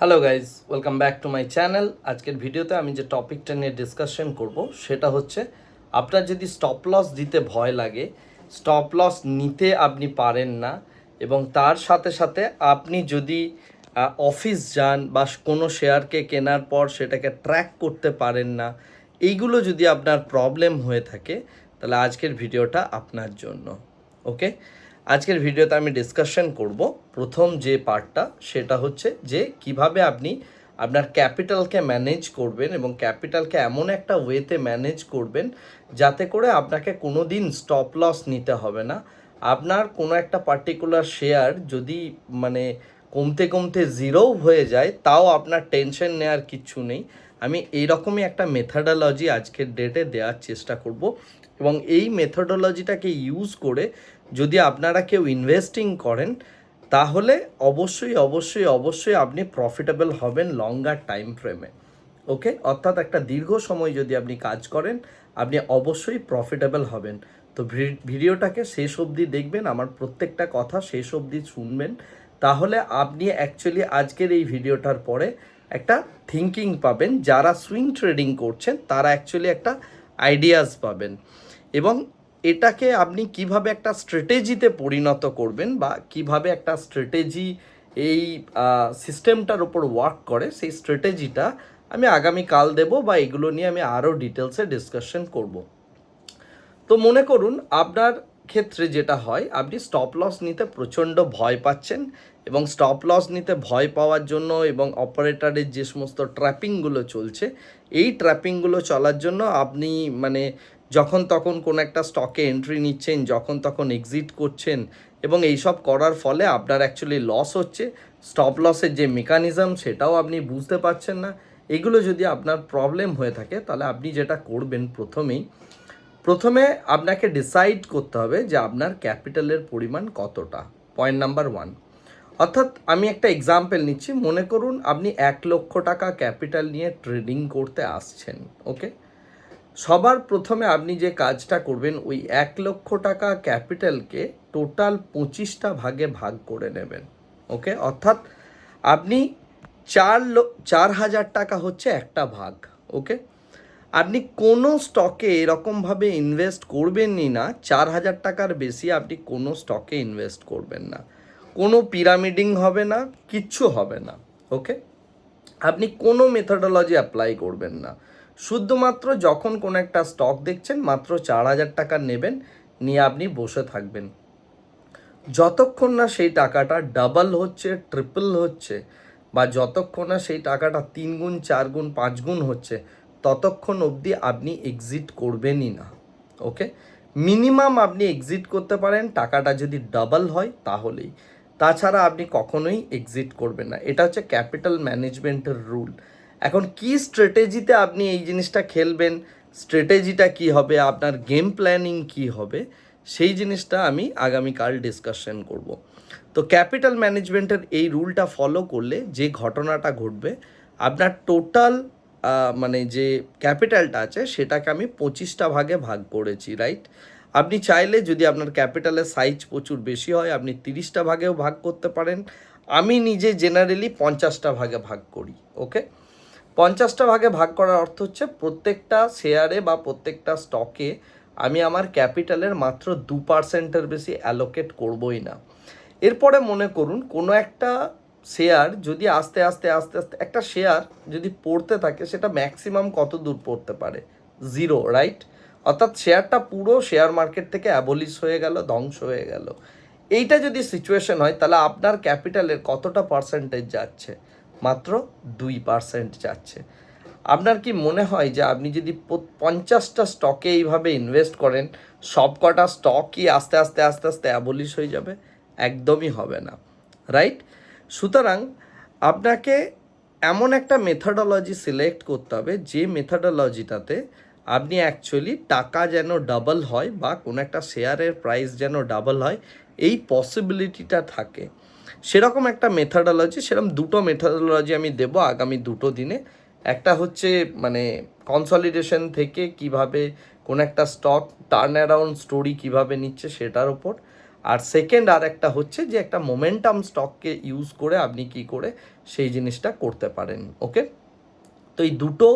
Hello guys welcome back to my channel আজকের ভিডিওতে আমি যে টপিকটা নিয়ে ডিসকাশন করব, সেটা হচ্ছে আপনার যদি স্টপ লস দিতে ভয় লাগে স্টপ লস নিতে আপনি পারেন না এবং তার সাথে সাথে আপনি যদি অফিস যান বা কোনো শেয়ারকে কেনার পর সেটাকে ট্র্যাক করতে পারেন না, এইগুলো যদি আপনার প্রবলেম হয়ে থাকে, তাহলে আজকের ভিডিওটা আপনার জন্য ওকে আজকের ভিডিওতে আমি ডিসকাশন করব প্রথম যে পার্টটা সেটা হচ্ছে যে কীভাবে আপনি আপনার ক্যাপিটালকে ম্যানেজ করবেন এবং ক্যাপিটালকে এমন একটা ওয়েতে ম্যানেজ করবেন যাতে করে আপনাকে কোনো দিন স্টপ লস নিতে হবে না। আপনার কোনো একটা পার্টিকুলার শেয়ার যদি মানে কমতে কমতে জিরোও হয়ে যায়, তাও আপনার টেনশন নেওয়ার কিচ্ছু নেই। আমি এইরকমই একটা মেথডোলজি আজকের ডেটে দেওয়ার চেষ্টা করব এবং এই মেথডোলজিটাকে ইউজ করে যদি আপনারা কেউ ইনভেস্টিং করেন, তাহলে অবশ্যই অবশ্যই অবশ্যই আপনি প্রফিটেবল হবেন লঙ্গার টাইম ফ্রেমে ওকে অর্থাৎ একটা দীর্ঘ সময় যদি আপনি কাজ করেন, আপনি অবশ্যই প্রফিটেবল হবেন। তো ভিডিওটাকে শেষ অবধি দেখবেন, আমার প্রত্যেকটা কথা শেষ অবধি শুনবেন। তাহলে আপনি অ্যাকচুয়ালি আজকের এই ভিডিওটার পরে একটা থিঙ্কিং পাবেন, যারা সুইং ট্রেডিং করছেন, তারা অ্যাকচুয়ালি একটা আইডিয়াস পাবেন। এবং এটাকে আপনি কীভাবে একটা স্ট্র্যাটেজিতে পরিণত করবেন বা কীভাবে একটা স্ট্র্যাটেজি এই সিস্টেমটার উপর ওয়ার্ক করে, সেই স্ট্র্যাটেজিটা আমি আগামী কাল দেব বা এগুলো নিয়ে আমি আরও ডিটেলসে ডিসকাশন করব। তো মনে করুন, আপনার ক্ষেত্রে যেটা হয়, আপনি স্টপ লস নিতে প্রচণ্ড ভয় পাচ্ছেন এবং স্টপ লস নিতে ভয় পাওয়ার জন্য এবং অপারেটারের যে সমস্ত ট্র্যাপিংগুলো চলছে, এই ট্র্যাপিংগুলো চলার জন্য আপনি মানে যখন তখন কোনো একটা স্টকে এন্ট্রি নিচ্ছেন, যখন তখন এক্সিট করছেন এবং এইসব করার ফলে আপনার অ্যাকচুয়ালি লস হচ্ছে। স্টপ লসের যে মেকানিজম সেটাও আপনি বুঝতে পারছেন না। এগুলো যদি আপনার প্রবলেম হয়ে থাকে, তাহলে আপনি যেটা করবেন প্রথমেই, প্রথমে আপনাকে ডিসাইড করতে হবে যে আপনার ক্যাপিটালের পরিমাণ কতটা। পয়েন্ট নাম্বার ওয়ান অর্থাৎ আমি একটা এক্সাম্পল নিচ্ছি। মনে করুন আপনি এক লক্ষ টাকা ক্যাপিটাল নিয়ে ট্রেডিং করতে আসছেন ওকে সবার প্রথমে আপনি যে কাজটা করবেন, ওই এক লক্ষ টাকা ক্যাপিটালকে টোটাল পঁচিশটা ভাগে ভাগ করে নেবেন, ওকে? অর্থাৎ আপনি চার চার হাজার টাকা হচ্ছে একটা ভাগ, ওকে? আপনি কোনো স্টকে এরকমভাবে ইনভেস্ট করবেনই না, চার হাজার টাকার বেশি আপনি কোনো স্টকে ইনভেস্ট করবেন না। কোনো পিরামিডিং হবে না, কিচ্ছু হবে না, ওকে? আপনি কোনো মেথডোলজি অ্যাপ্লাই করবেন না। শুধুমাত্র যখন কোনো একটা স্টক দেখছেন, মাত্র চার হাজার টাকা নেবেন, নিয়ে আপনি বসে থাকবেন। যতক্ষণ না সেই টাকাটা ডাবল হচ্ছে ট্রিপল হচ্ছে, বা যতক্ষণ না সেই টাকাটা তিন গুণ, চার গুণ, পাঁচ গুণ হচ্ছে, ততক্ষণ অবধি আপনি এক্সিট করবেনই না ওকে মিনিমাম আপনি এক্সিট করতে পারেন, টাকাটা যদি ডাবল হয় তাহলেই। তাছাড়া আপনি কখনোই এক্সিট করবেন না। এটা হচ্ছে ক্যাপিটাল ম্যানেজমেন্টের রুল এখন কি স্ট্র্যাটেজিতে আপনি এই জিনিসটা খেলবেন? স্ট্র্যাটেজিটা কি হবে? আপনার গেম প্ল্যানিং কি হবে? সেই জিনিসটা আমি আগামীকাল ডিসকাশন করব। তো ক্যাপিটাল ম্যানেজমেন্টের এই রুলটা ফলো করলে যে ঘটনাটা ঘটবে, আপনার টোটাল মানে যে ক্যাপিটালটা আছে, সেটাকে আমি পঁচিশটা ভাগে ভাগ করেছি রাইট আপনি চাইলে যদি আপনার ক্যাপিটালের সাইজ প্রচুর বেশি হয়, আপনি তিরিশটা ভাগেও ভাগ করতে পারেন। আমি নিজে জেনারেলি পঞ্চাশটা ভাগে ভাগ করি ওকে পঞ্চাশটা ভাগে ভাগ করার অর্থ হচ্ছে প্রত্যেকটা শেয়ারে বা প্রত্যেকটা স্টকে আমি আমার ক্যাপিটালের মাত্র দু পার্সেন্টের বেশি অ্যালোকেট করবই না। এরপরে মনে করুন, কোনো একটা শেয়ার যদি আস্তে আস্তে আস্তে আস্তে, একটা শেয়ার যদি পড়তে থাকে, সেটা ম্যাক্সিমাম কত দূর পড়তে পারে? জিরো রাইট অর্থাৎ শেয়ারটা পুরো শেয়ার মার্কেট থেকে অ্যাবলিশ হয়ে গেল, ধ্বংস হয়ে গেল। এইটা যদি সিচুয়েশন হয়, তাহলে আপনার ক্যাপিটালের কতটা পার্সেন্টেজ যাচ্ছে? মাত্র দুই পার্সেন্ট যাচ্ছে। আপনার কি মনে হয় যে আপনি যদি পঞ্চাশটা স্টকে এইভাবে ইনভেস্ট করেন সব কটা স্টকই আস্তে আস্তে আস্তে আস্তে অ্যাবলিশ হয়ে যাবে? একদমই হবে না রাইট সুতরাং আপনাকে এমন একটা মেথডোলজি সিলেক্ট করতে হবে, যে মেথডোলজিটাতে আপনি অ্যাকচুয়ালি টাকা যেন ডাবল হয় বা কোনো একটা শেয়ারের প্রাইস যেন ডাবল হয়, এই পসিবিলিটিটা থাকে। সেরকম একটা মেথডোলজি সেরকম দুটো মেথডোলজি আমি দেব আগামী দুটো দিনে। একটা হচ্ছে মানে কনসলিডেশন থেকে কীভাবে কোন একটা স্টক টার্ন অ্যারাউন্ড স্টোরি কীভাবে নিচ্ছে সেটার ওপর। আর সেকেন্ড আর একটা হচ্ছে যে একটা মোমেন্টাম স্টককে ইউজ করে আপনি কি করে সেই জিনিসটা করতে পারেন ওকে তো এই দুটো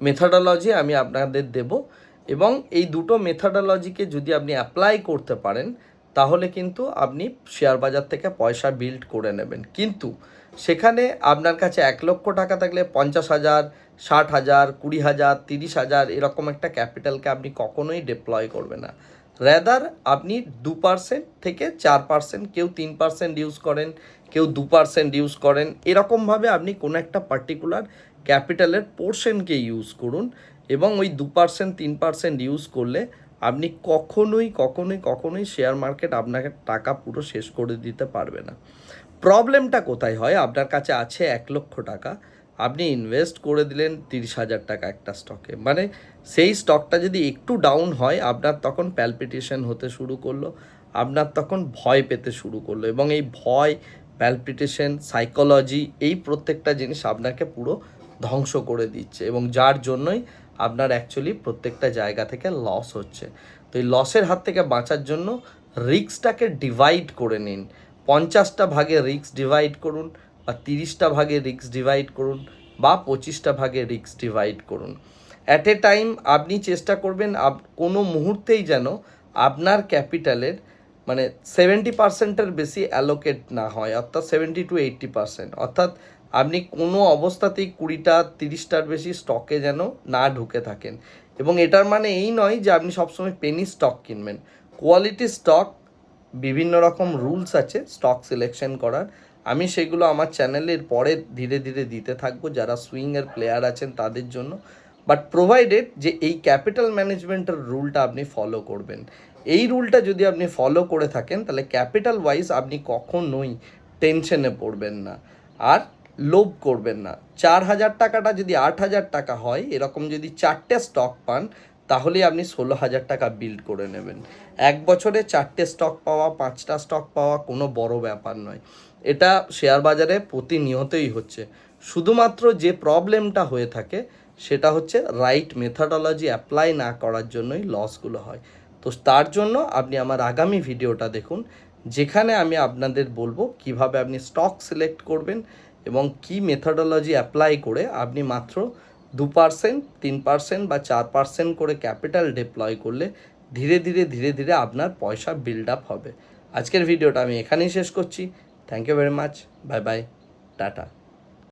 মেথডোলজি আমি আপনাদের দেব এবং এই দুটো মেথডোলজিকে যদি আপনি অ্যাপ্লাই করতে পারেন তাহলে কিন্তু আপনি শেয়ার বাজার থেকে পয়সা বিল্ড করে নেবেন। কিন্তু সেখানে আপনার কাছে এক লক্ষ টাকা থাকলে পঞ্চাশ হাজার, ষাট হাজার, কুড়ি হাজার, তিরিশ হাজার এরকম একটা ক্যাপিটালকে আপনি কখনোই ডিপ্লয় করবেন না। রেদার আপনি দু পার্সেন্ট থেকে চার পার্সেন্ট কেউ তিন পার্সেন্ট ইউজ করেন, কেউ দু পার্সেন্ট ইউজ করেন, এরকমভাবে আপনি কোনো একটা পার্টিকুলার ক্যাপিটালের পোর্শনকে ইউজ করুন এবং ওই দু পার্সেন্ট তিন পার্সেন্ট ইউজ করলে আপনি কখনোই কখনোই কখনোই শেয়ার মার্কেট আপনাকে টাকা পুরো শেষ করে দিতে পারবে না। প্রবলেমটা কোথায় হয়? আপনার কাছে আছে এক লক্ষ টাকা। আপনি ইনভেস্ট করে দিলেন তিরিশ হাজার টাকা একটা স্টকে মানে সেই স্টকটা যদি একটু ডাউন হয়, আপনার তখন প্যালপিটেশন হতে শুরু করল। আপনার তখন ভয় পেতে শুরু করল এবং এই ভয় প্যালপিটেশন সাইকোলজি এই প্রত্যেকটা জিনিস আপনাকে পুরো ধ্বংস করে দিচ্ছে এবং যার জন্যই আপনার অ্যাকচুয়ালি প্রত্যেকটা জায়গা থেকে লস হচ্ছে। তো এই লসের হাত থেকে বাঁচার জন্য রিস্কটাকে ডিভাইড করে নিন। পঞ্চাশটা ভাগে রিক্স ডিভাইড করুন বা তিরিশটা ভাগে রিক্স ডিভাইড করুন বা পঁচিশটা ভাগে রিক্স ডিভাইড করুন। অ্যাট এ টাইম আপনি চেষ্টা করবেন আপ, কোনো মুহূর্তেই যেন আপনার ক্যাপিটালের মানে সেভেন্টি পার্সেন্টের বেশি অ্যালোকেট না হয়, অর্থাৎ সেভেন্টি টু এইট্টি পার্সেন্ট অর্থাৎ আপনি কোনো অবস্থাতেই কুড়িটা, তিরিশটার বেশি স্টকে যেন না ঢুকে থাকেন। এবং এটার মানে এই নয় যে আপনি সবসময় পেনি স্টক কিনবেন। কোয়ালিটি স্টক বিভিন্ন রকম রুলস আছে স্টক সিলেকশন করার। আমি সেগুলো আমার চ্যানেলের পরে ধীরে ধীরে দিতে থাকব যারা সুইংয়ের প্লেয়ার আছেন তাদের জন্য। বাট প্রোভাইডেড যে এই ক্যাপিটাল ম্যানেজমেন্টের রুলটা আপনি ফলো করবেন। এই রুলটা যদি আপনি ফলো করে থাকেন, তাহলে ক্যাপিটাল ওয়াইজ আপনি কখনোই টেনশনে পড়বেন না। আর লোভ করবেন না। চার হাজার টাকাটা যদি আট হাজার টাকা হয়, এরকম যদি চারটে স্টক পান, তাহলে আপনি ষোলো হাজার টাকা বিল্ড করে নেবেন। এক বছরে চারটে স্টক পাওয়া, পাঁচটা স্টক পাওয়া কোনো বড় ব্যাপার নয়। এটা শেয়ার বাজারে প্রতিনিয়তই হচ্ছে। শুধুমাত্র যে প্রবলেমটা হয়ে থাকে, সেটা হচ্ছে রাইট মেথডোলজি অ্যাপ্লাই না করার জন্যই লসগুলো হয়। তো তার জন্য আপনি আমার আগামী ভিডিওটা দেখুন, যেখানে আমি আপনাদের বলব কীভাবে আপনি স্টক সিলেক্ট করবেন এবং কি মেথডোলজি অ্যাপ্লাই করে আপনি মাত্র দু পার্সেন্ট তিন পার্সেন্ট বা চার পার্সেন্ট করে ক্যাপিটাল ডিপ্লয় করলে ধীরে ধীরে ধীরে ধীরে আপনার পয়সা বিল্ড আপ হবে। আজকের ভিডিওটা আমি এখানেই শেষ করছি। Thank you very much bye bye tata